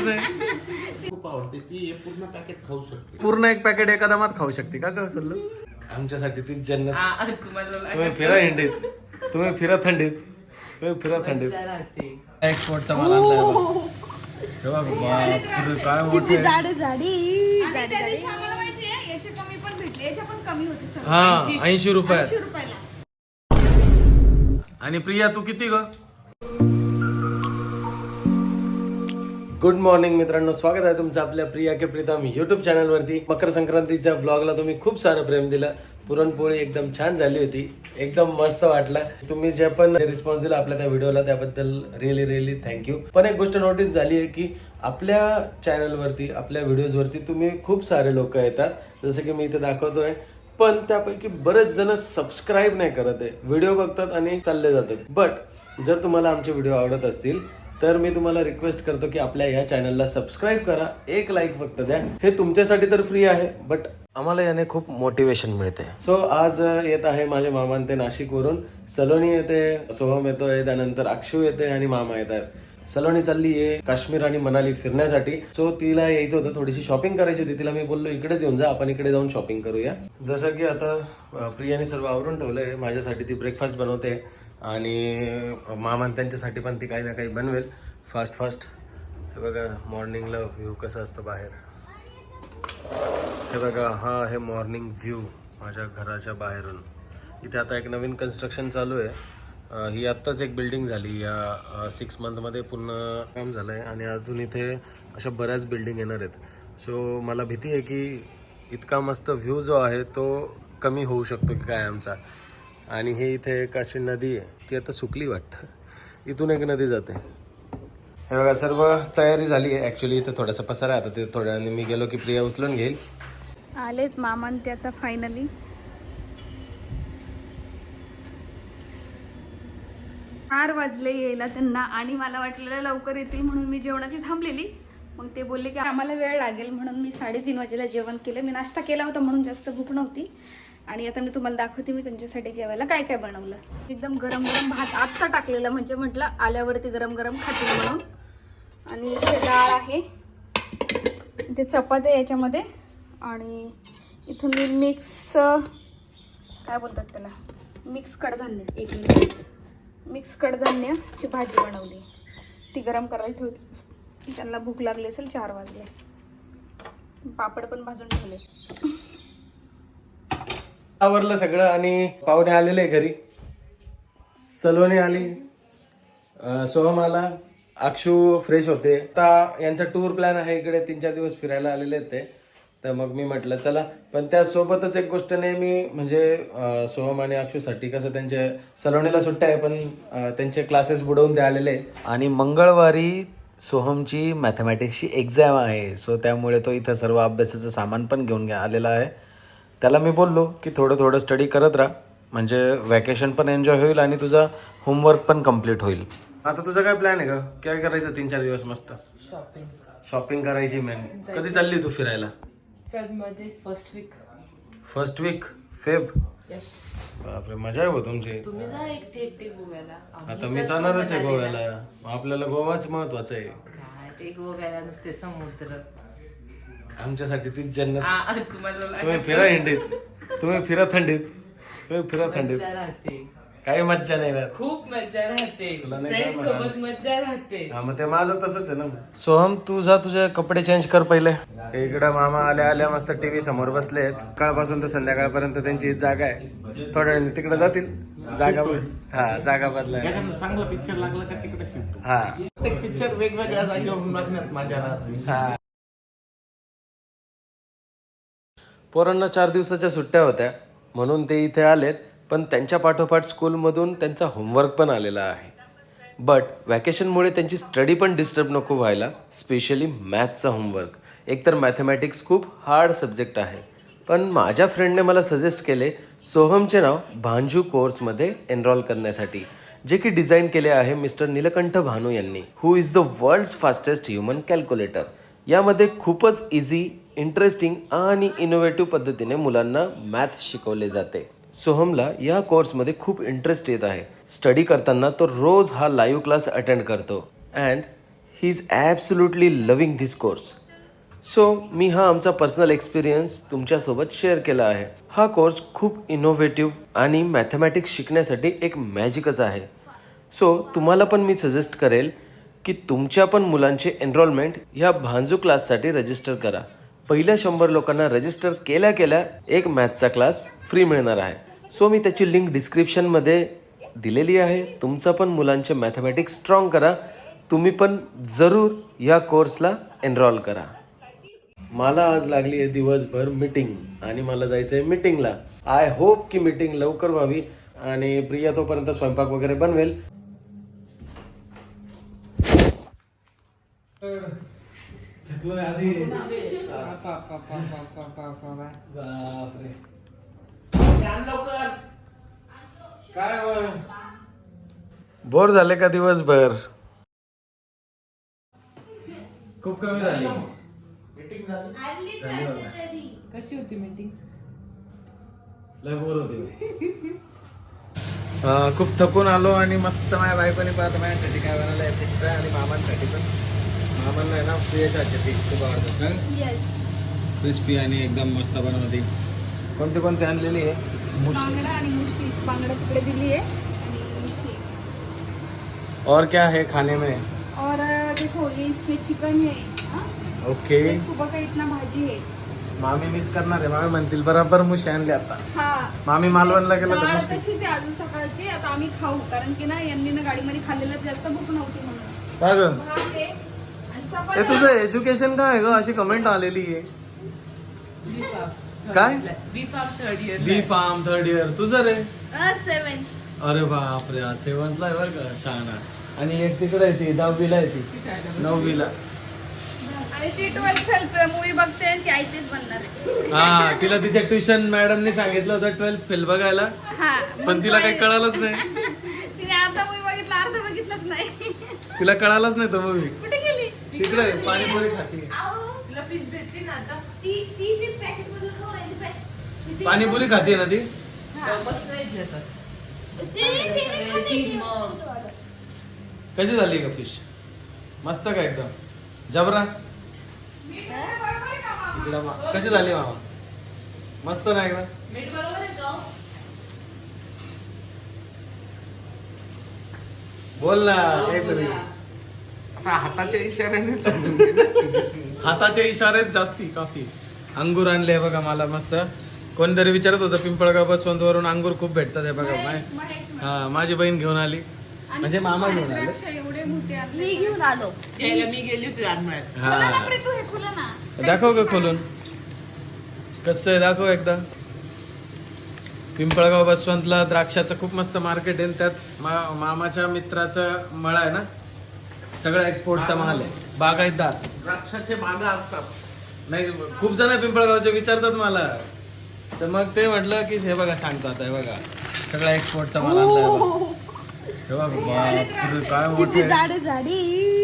नाही. खूप आवडते. ती हे पूर्ण पॅकेट खाऊ शकते. पूर्ण एक पॅकेट एका दमात खाऊ शकते. का ग सल्लू? आमच्यासाठी ती जन्नत. आ, तुम्हाला तुम्ही फिरा हिंडीत. तुम्ही फिरा थंडीत. तुम्ही फिरा थंडीत. राहते. एक्सपोर्टचा माल आणलाय बघ. हे बघ, बापरे, काय मोठे जाड जाडी आणि त्या दिवशी आम्हाला माहितीये याचे कमी पण भेटले याच्या पण कमी होते सर हा ऐंशी रुपयात रुपयाला. आणि प्रिया तू किती ग? गुड मॉर्निंग मित्रांनो. स्वागत आहे तुमचं आपल्या प्रिया के प्रीतम युट्यूब चॅनलवरती मकर संक्रांतीच्या ब्लॉगला तुम्ही खूप सारं प्रेम दिलं. पुरणपोळी एकदम छान झाली होती. एकदम मस्त वाटला. तुम्ही जे पण रिस्पॉन्स दिला आपल्या त्या व्हिडिओला त्याबद्दल रिअली रिअली थँक्यू पण एक गोष्ट नोटीस झाली आहे की आपल्या चॅनलवरती आपल्या व्हिडिओजवरती तुम्ही खूप सारे लोक येतात. जसं की मी इथे दाखवतोय. पण त्यापैकी बरेच जण सबस्क्राईब नाही करत आहे. व्हिडिओ बघतात आणि चालले जातात. बट जर तुम्हाला आमचे व्हिडिओ आवडत असतील तर मी तुम्हाला रिक्वेस्ट करतो की आपल्या या चॅनलला सबस्क्राईब करा. एक लाईक फक्त द्या. हे तुमच्यासाठी तर फ्री आहे बट आम्हाला याने खूप मोटिवेशन मिळते. सो आज येत आहे माझे मामांते नाशिकवरून. सलोनी येते सोहम येतोय त्यानंतर अक्षू येते आणि मामा येत आहेत सलोनी चालली आहे काश्मीर आणि मनाली फिरण्यासाठी. सो तिला यायचं होतं थोडीशी शॉपिंग करायची होती. तिला मी बोललो इकडेच येऊन जा आपण इकडे जाऊन शॉपिंग करूया. जसं की आता प्रियाने सर्व आवरून ठेवलंय माझ्यासाठी ती ब्रेकफास्ट बनवते आणि मामान त्यांच्यासाठी पण ती काही ना काही बनवेल. फास्ट फास्ट हे बघा मॉर्निंगला व्ह्यू कसं असतं बाहेर. हे बघा हा आहे मॉर्निंग व्ह्यू माझ्या घराच्या बाहेरून. इथे आता एक नवीन कन्स्ट्रक्शन चालू आहे. ही आत्ताच एक बिल्डिंग झाली. या सिक्स मंथमध्ये पूर्ण काम झालं आहे आणि अजून इथे अशा बऱ्याच बिल्डिंग येणार आहेत. सो मला भीती आहे की इतका मस्त व्ह्यू जो आहे तो कमी होऊ शकतो की काय आमचा. आणि हे इथे एक अशी नदी आहे. ती आता सुकली वाटतं. इथून एक नदी जाते. हे बघा सर्व तयारी झाली आहे. ॲक्च्युली इथे थोडासा पसारा आता ते थोड्या मी गेलो की प्रिया उचलून घेईल. आलेत मामान ते आता फायनली चार वाजले यायला त्यांना आणि मला वाटलेलं लवकर येतील म्हणून मी जेवणाची थांबलेली. मग ते बोलले की आम्हाला वेळ लागेल म्हणून मी साडेतीन वाजेला जेवण केलं. मी नाश्ता केला होता म्हणून जास्त भूक नव्हती. आणि आता मी तुम्हाला दाखवते मी त्यांच्यासाठी जेवायला काय काय बनवलं. एकदम गरम गरम भात आत्ता टाकलेलं म्हणजे म्हटलं आल्यावरती गरम गरम खातील म्हणून. आणि इथे डाळ आहे. ते चपात्या याच्यामध्ये. आणि इथं मी मिक्स काय बोलतात त्याला? मिक्स कडधान्य एक मिनिट. मिक्स कडधान्याची भाजी बनवली. ती गरम करायला ठेवली. त्यांना भूक लागली असेल चार वाजले. पापड पण भाजून ठेवले. आवरलं सगळं आणि पाहुणे आलेले घरी. सलोनी आली सोहम आला अक्षू फ्रेश होते. आता यांचा टूर प्लॅन आहे इकडे तीन चार दिवस फिरायला आलेले आहेत ते. तर मग मी म्हटलं चला. पण त्यासोबतच एक गोष्ट नेहमी म्हणजे सोहम आणि अक्षूसाठी कसं त्यांचे सलोनीला सुट्ट्या आहे पण त्यांचे क्लासेस बुडवून ते आलेले. आणि मंगळवारी सोहमची मॅथमॅटिक्सची एक्झाम आहे. सो त्यामुळे तो इथं सर्व अभ्यासाचं सामान पण घेऊन गे- आलेला आहे. त्याला मी बोललो की थोडं थोडं स्टडी करत राहा. म्हणजे वॅकेशन पण एन्जॉय होईल आणि तुझा होमवर्क पण कंप्लीट होईल. आता तुझा काय प्लॅन आहे का काय करायचं तीन चार दिवस मस्त? शॉपिंग शॉपिंग करायची मॅन कधी चालली तू फिरायला? फेबमध्ये first week first week Feb? Yes बापरे मजा आहे हो तुमची. तुम्ही जा एकटे एकटे गोव्याला. आम्ही आता मी जाणारच आहे गोव्याला. आपल्याला गोवाच महत्वाचं आहे. काय ते गोव्याला नुसते समुद्र. आमच्यासाठी तीच जन्नत. आ, तुम्हाला तुम्ही फिरा हिंडीत तुम्ही फिरा थंडीत. तुम्ही फिरा थंडीत. मज्जा राहते काही मज्जा नाही राहत. खूप मज्जा राहते. तुला नाही फ्रेंड काय सोबत मज्जा राहते. हा मग ते माझं तसंच आहे ना सोहम तू जा तुझे कपडे चेंज कर पहिले. इकडं मामा आल्या आल्या मस्त टीव्ही समोर बसलेत सकाळपासून तर संध्याकाळपर्यंत त्यांची जागा आहे. थोड्या वेळाने तिकडे जातील. जागा बद- हा जागा बदलाय एखादा चांगला पिक्चर लागला का तिकडे शिफ्ट हा. प्रत्येक पिक्चर वेगवेगळ्या जागेवरून बघण्यात माझ्या राहते. हा. पोरांना चार दिवसाच्या सुट्ट्या होत्या. म्हणून ते इथे आलेत. पण त्यांच्या पाठोपाठ स्कूलमधून त्यांचा होमवर्क पण आलेला आहे. बट व्हॅकेशनमुळे त्यांची स्टडी पण डिस्टर्ब नको व्हायला स्पेशली मॅथचा होमवर्क एकतर मॅथमॅटिक्स खूप हार्ड सब्जेक्ट आहे. पण माझ्या फ्रेंडने मला सजेस्ट केले सोहमचे नाव भांजू कोर्समध्ये एनरोल करण्यासाठी. जे की डिझाईन केले आहे मिस्टर नीलकंठ भानू यांनी who is the world's fastest human calculator यामध्ये खूपच इझी इंटरेस्टिंग आणि इनोव्हेटिव्ह पद्धतीने मुलांना मॅथ शिकवले जाते. सोहमला या कोर्समध्ये खूप इंटरेस्ट येत आहे. स्टडी करताना तो रोज हा लाईव्ह क्लास अटेंड करतो. And he is absolutely loving this course so मी हा आमचा पर्सनल एक्सपिरियन्स तुमच्यासोबत शेअर केला आहे. हा कोर्स खूप इनोव्हेटिव्ह आणि मॅथमॅटिक्स शिकण्यासाठी एक मॅजिकच आहे. सो तुम्हाला पण मी सजेस्ट करेल की तुमच्या पण मुलांचे एनरोलमेंट ह्या भांजू क्लाससाठी रजिस्टर करा. पहिल्या शंभर लोकांना रजिस्टर केल्या केल्या एक मॅथचा क्लास फ्री मिळणार आहे. सो मी त्याची लिंक डिस्क्रिप्शनमध्ये दिलेली आहे. तुमचा पण मुलांचे मॅथमॅटिक्स स्ट्रॉंग करा. तुम्ही पण जरूर या कोर्सला एनरोल करा. मला आज लागली आहे दिवसभर मीटिंग आणि मला जायचं आहे मीटिंगला आय होप की मीटिंग लवकर व्हावी आणि प्रिया तोपर्यंत स्वयंपाक वगैरे बनवेल. आण लवकर काय बोर झाले का दिवसभर खूप कमी झाली मीटिंग झाली. कशी होती मीटिंग लय बोर होते खूप थकून आलो आणि मस्त माझ्या बायकोने पाहत माझ्यासाठी काय बनवलं आणि मामांसाठी पण आहे ना हातचे फिश खूप आवडतात का क्रिस्पी आणि एकदम मस्त बनवते. कोणते कोणते आणलेली आहे? बांगडा आणि मुशी. बांगडा तिकडे दिली आहे. आणि मुशी. और क्या है खाने में? और अ, देखो ये इसमें चिकन है हाँ? ओके ये सुबह का इतना भाजी है मामी मिस करणार आहे. मामी म्हणतील बरोबर मुशी आणली आता. हा. मामी मालवणला गेलं तर डाळ मुशी. तशीच आहे अजून सकाळची. आता आम्ही खाऊ. कारण की ना यांनी ना गाडीमध्ये खाल्लेलं जास्त भूक नव्हती म्हणून. काय ग? भात आहे. आणि हे तुझं एज्युकेशन काय आहे ग? अशी कमेंट आलेली आहे. काय? B pharm third year B pharm third year तुझं रे? सेवन अरे बापरे सेवन्थला आहे बरं का शहाणा आणि एक तिकडे आहे ती दहावीला आहे ती. नववीला. आणि ती ट्वेल्थ मूवी बघते आणि ती बनणार आहे. हा तिला तिच्या ट्युशन मॅडमने सांगितलं होतं ट्वेल्थ फेल बघायला. हा पण तिला काही कळालंच नाही. तिने अर्धा मूवी बघितला अर्धा बघितलंच नाही. तिला कळालंच नाही तो मूवी तिकडे पाणीपुरी खाते. तुला फिश भेटली ना आता. ती ती जी पॅकेट मधून खाऊ राहिली packet. ती- पाणीपुरी खाते ना ती? नाही. कशी झाली का फिश मस्त का एकदम? जबरा? इकडं मा- कशी झाली मामा? मस्त ना एकदम? मीठ बरोबर आहे का बोल ना काहीतरी. आता हाताच्या इशाऱ्याने समजून घे ना. हाताच्या इशारेत जास्ती काफी. अंगूर आणले बघा मला मस्त. कोणतरी विचारत होतं पिंपळगाव बसवंत वरून अंगूर खूप भेटतात हे बघा महेश- हा माझी बहीण घेऊन आली. आणि म्हणजे मामा घेऊन आले. द्राक्ष एवढे मोठे आणले. मी घेऊन आलो. मी गेली होती रानमळ्यात खोला ना हा प्रीतू हे खुला ना. दाखव का खोलून. कसं आहे दाखव एकदा. पिंपळगाव बसवंतला द्राक्षाचं खूप मस्त मार्केट आहे त्यात मा- मामाच्या मित्राचं मळा आहे ना? सगळा एक्सपोर्टचा माल आहे. बागायतदार द्राक्षाचे बागा असतात. नाही खूप जण पिंपळगावचे विचारतात मला. तर मग ते म्हटलं की हे बघा सांगतात हे बघा. सगळा एक्सपोर्टचा माल आणलाय बघा. हे बघा बापरे, काय मोठे किती जाडे जाडी.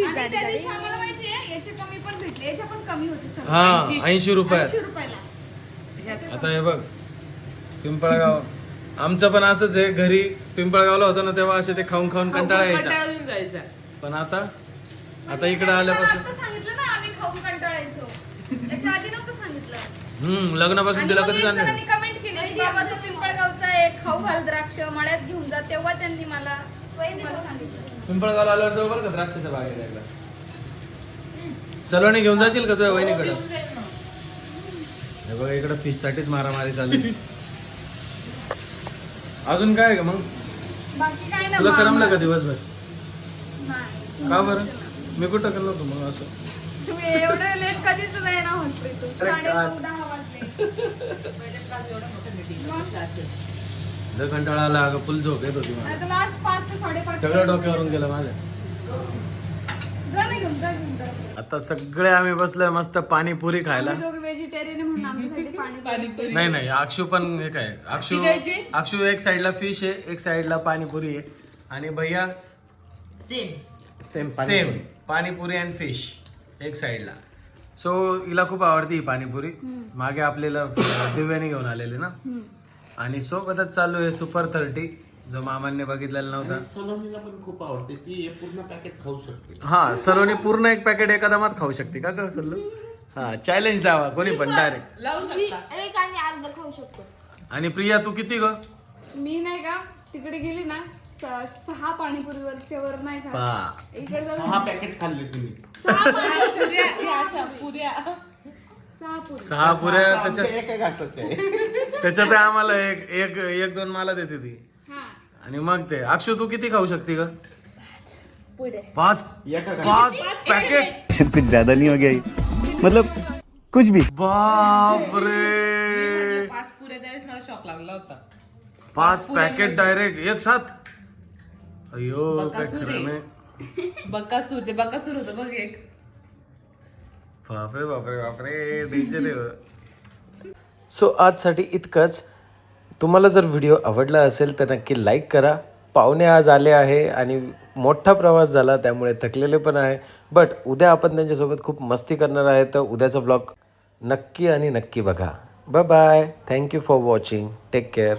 आणि त्या दिवशी आम्हाला माहितीये याचे कमी पण भेटले. याचे पण कमी होते सगळे. हा ऐंशी रुपयात रुपयाला. आता हे बघ पिंपळगाव. आमचं पण असंच आहे घरी पिंपळगावला होतं ना तेव्हा असे ते खाऊन खाऊन कंटाळा यायचा. जायचा. पण आता आता इकडे आल्यापासून आता सांगितलं ना आम्ही खाऊन कंटाळायचो. त्याच्या आधी नव्हतं सांगितलं. हम्म लग्नापासून तिला कधी एक जाणार कमेंट केली की बाबा तू पिंपळगावचा एक खाऊ घाल द्राक्ष मळ्यात घेऊन जा. तेव्हा त्यांनी मला मला सांगितलं. पिंपळगावला आल्यावर जाऊ बरं का द्राक्षाच्या बागेत एकदा? सलोनी घेऊन जाशील का तुझ्या वहिनीकडे? हे बघा इकडे फिश साठीच मारामारी चालू आहे. अजून काय आहे का मग? बाकी काय ना तुला. करमलं का दिवसभर? नाही. का बरं? मी कुठं होतो मग असं? तुम्ही एवढं लेट कधीच नाही ना साडे? नऊ दहा वाजले. लय कंटाळा आला अगं फुल झोप येत होती मला. आता लास्ट पाच ते साडेपाच सगळं डोक्यावरून गेलं माझ्या जा ना घेऊन जा घेऊन जा आता सगळे आम्ही बसलोय मस्त पाणीपुरी खायला. आम्ही दोघे व्हेजिटेरियन आहे म्हणून आमच्यासाठी पाणी पाणीपुरी नाही नाही अक्षू पण हे काय अक्षू ती खायची? अक्षू एक साइडला फिश आहे एक साइडला पाणीपुरी आहे. आणि भैया? Same same same panipuri and fish एक साइडला सो हिला खूप आवडती ही पाणीपुरी. मागे आपल्याला दिव्याने घेऊन आलेली ना? आणि सोबतच चालू आहे सुपर थर्टी जो मामांनी बघितलेला नव्हता. आणि सलोनीला पण खूप आवडते. ती हे पूर्ण पॅकेट खाऊ शकते. हा सलोनी पूर्ण एक पॅकेट एका दमात खाऊ शकते. का ग सल्लू? हा चॅलेंज द्यावा कोणी पण डायरेक्ट लावू शकता. एक आणि अर्ध खाऊ शकतो. आणि प्रिया तू किती ग? मी नाही का तिकडे गेली ना सहा पाणीपुरीवरच्या वर नाही इकडे जाऊन सहा पॅकेट खाल्ले तुम्ही. पुऱ्या या अशा पुऱ्या. सहा पुरी. सहा पुऱ्या आता त्याच्यात एका घासाचे आहे त्याच्यात आम्हाला एक एक एक दोन मला देते ती. हा. आणि मग ते. अक्षु तू किती खाऊ शकते ग? पुढे. पाच. एका पाच पॅकेट शायद कुछ ज्यादा नहीं हो गया ये? मतलब कुछ भी। बापरे. पाच पुऱ्या त्यावेळेस मला शॉक लागला होता. पाच पॅकेट डायरेक्ट एक साथ. अयो काय बकासूर. खरं आहे. नाही. बकासूर ते बकासूर होतं बघ एक. बापरे बापरे बापरे डेंजर सो आजसाठी इतकंच. तुम्हाला जर व्हिडिओ आवडला असेल तर नक्की लाईक करा. पाहुणे आज आले आहे आणि मोठा प्रवास झाला त्यामुळे थकलेले पण आहे. बट उद्या आपण त्यांच्यासोबत खूप मस्ती करणार आहे तर उद्याचा ब्लॉग नक्की आणि नक्की बघा. Bye bye thank you for watching take care